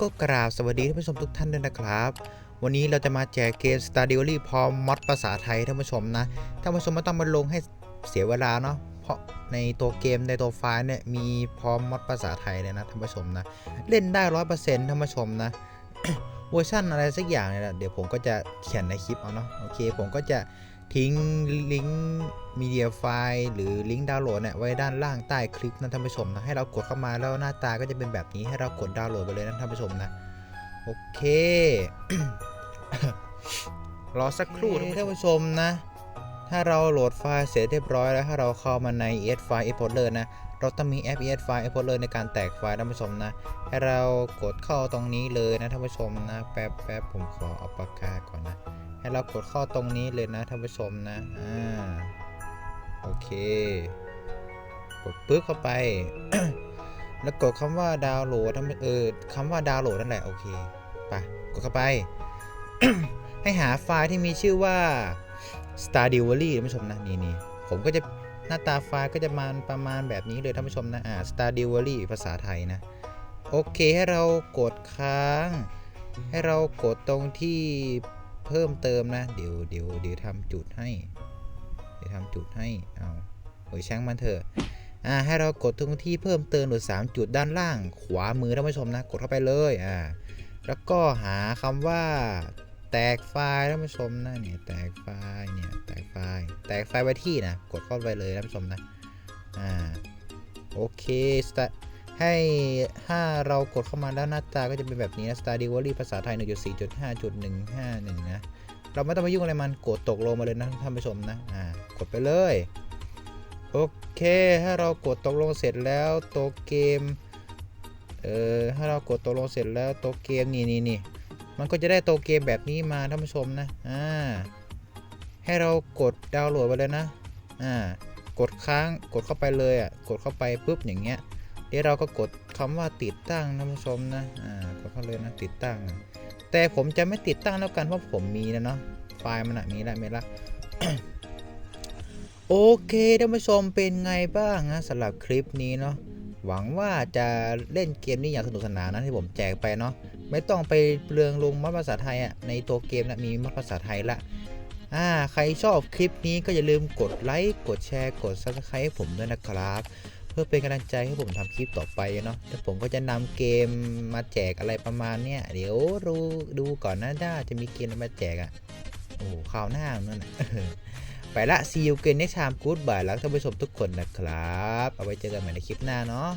ก็กราบสวัสดีท่านผู้ชมทุกท่านด้วยนะครับ วันนี้เราจะมาแจกเกม Star d e l y พร้อมมอดภาษาไทยท่านผู้ชมนะท่านผู้ชมไม่ต้องมาลงให้เสียเวลาเนาะเพราะในตัวเกมในตัวไฟล์เนี่ยมีพร้อมมอดภาษาไทยเลยนะท่านผู้ชมนะ เล่นได้ร้อยเปอร์เซ็นต์ท่านผู้ชมนะ เวอร์ชันอะไรสักอย่างเนี่ยแหละเดี๋ยวผมก็จะเขียนในคลิปเอาเนาะโอเค ผมก็จะทิ้งลิงก์มีเดียไฟล์หรือลิงก์ดาวน์โหลดเนี่ยไว้ด้านล่างใต้คลิปนะท่านผู้ชมนะให้เรากดเข้ามาแล้วหน้าตาก็จะเป็นแบบนี้ให้เรากดดาวน์โหลดไปเลยนะท่านผู้ชมนะโอเครอสักครู่ท่านผู้ชมนะ ถ้าเราโหลดไฟล์เสร็จเรียบร้อยแล้วถ้าเราเข้ามาใน ES File Explorer นะ เราต้องมีแอป ES File Explorer ในการแตกไฟล์ท่านผู้ชมนะ ให้เรากดเข้าตรงนี้เลยนะท่านผู้ชมนะแป๊บแป๊บผมขอเอาปากกาก่อนนะ ให้เรากดเข้าตรงนี้เลยนะท่านผู้ชมนะอ่าโอเค กดปึ๊บเข้าไป แล้วกดคำว่าดาวน์โหลดท่านเออคำว่าดาวน์โหลดนั่นแหละโอเคไปกดเข้าไป ให้หาไฟล์ที่มีชื่อว่า Star d e l i ท่านผู้ชมนะนี่นี่ผมก็จะหน้าตาไฟล์ก็จะมาประมาณแบบนี้เลยท่านผู้ชมนะอ่า Star d e l i ภาษาไทยนะ โอเคให้เรากดค้าง ให้เรากดตรงที่เพิ่มเติมนะ เดี๋ยวเดี๋ยวเดี๋ยวทำจุดให้ เดี๋ยวทำจุดให้เอาโอ้ยช่างมันเถอะอ่าให้เรากดตรงที่เพิ่มเติมหรือ3จุดด้านล่างขวามือท่านผู้ชมนะ กดเข้าไปเลยอ่าแล้วก็หาคำว่า แตกไฟล์ท่านผู้ชมนะเนี่ยแตกไฟล์เนี่ยแตกไฟล์แตกไฟล์ไว้ที่นะกดเข้าไปเลยท่านผู้ชมนะอ่าโอเคสตาให้ถ้าเรากดเข้ามาแล้วหน้าตาก็จะเป็นแบบนี้นะ Star d e l i v e r y ภาษาไทย 1.4.5.151 นะ เราไม่ต้องไปยุ่งอะไรมันกดตกลงมาเลยนะท่านผู้ชมนะอ่ากดไปเลยโอเค ถ้าเรากดตกลงเสร็จแล้วตัวเกม เออถ้าเรากดตกลงเสร็จแล้วตัวเกมนี่นี่นี่ มันก็จะได้ตัวเกมแบบนี้มาท่านผู้ชมนะอ่าให้เรากดดาวน์โหลดไปเลยนะอ่ากดค้างกดเข้าไปเลยอะกดเข้าไปปุ๊บอย่างเงี้ยเดี๋ยวเราก็กดคำว่าติดตั้งท่านผู้ชมนะอ่ากดเข้าเลยนะติดตั้ง แต่ผมจะไม่ติดตั้งแล้วกันเพราะผมมีแล้วเนาะไฟล์มันอะมีแล้วมีแล้วโอเคท่านผู้ชมเป็นไงบ้างนะสำหรับคลิปนี้เนาะหวังว่าจะเล่นเกมนี้อย่างสนุกสนานนะที่ผมแจกไปเนาะ ไม่ต้องไปเปลืองลงมอดภาษาไทยอะ่ะในตัวเกมนะมีมอดภาษาไทยละอ่าใครชอบคลิปนี้ก็อย่าลืมกดไลค์กดแชร์กด subscribe ให้ผมด้วยนะครับ เพื่อเป็นกำลังใจให้ผมทำคลิปต่อไปเนาะแล้วผมก็จะนำเกมมาแจกอะไรประมาณเนี้ยเดี๋ยวดูดูก่อนนะถ้าจะมีเกมอะไรมาแจกอะ่ะโอ้ข่าวหน้านั่นน่ะไปละ see you again next time goodbye แล้วท่านผู้ชมทุกคนนะครับ เอาไว้เจอกันใหม่ในคลิปหน้าเนาะ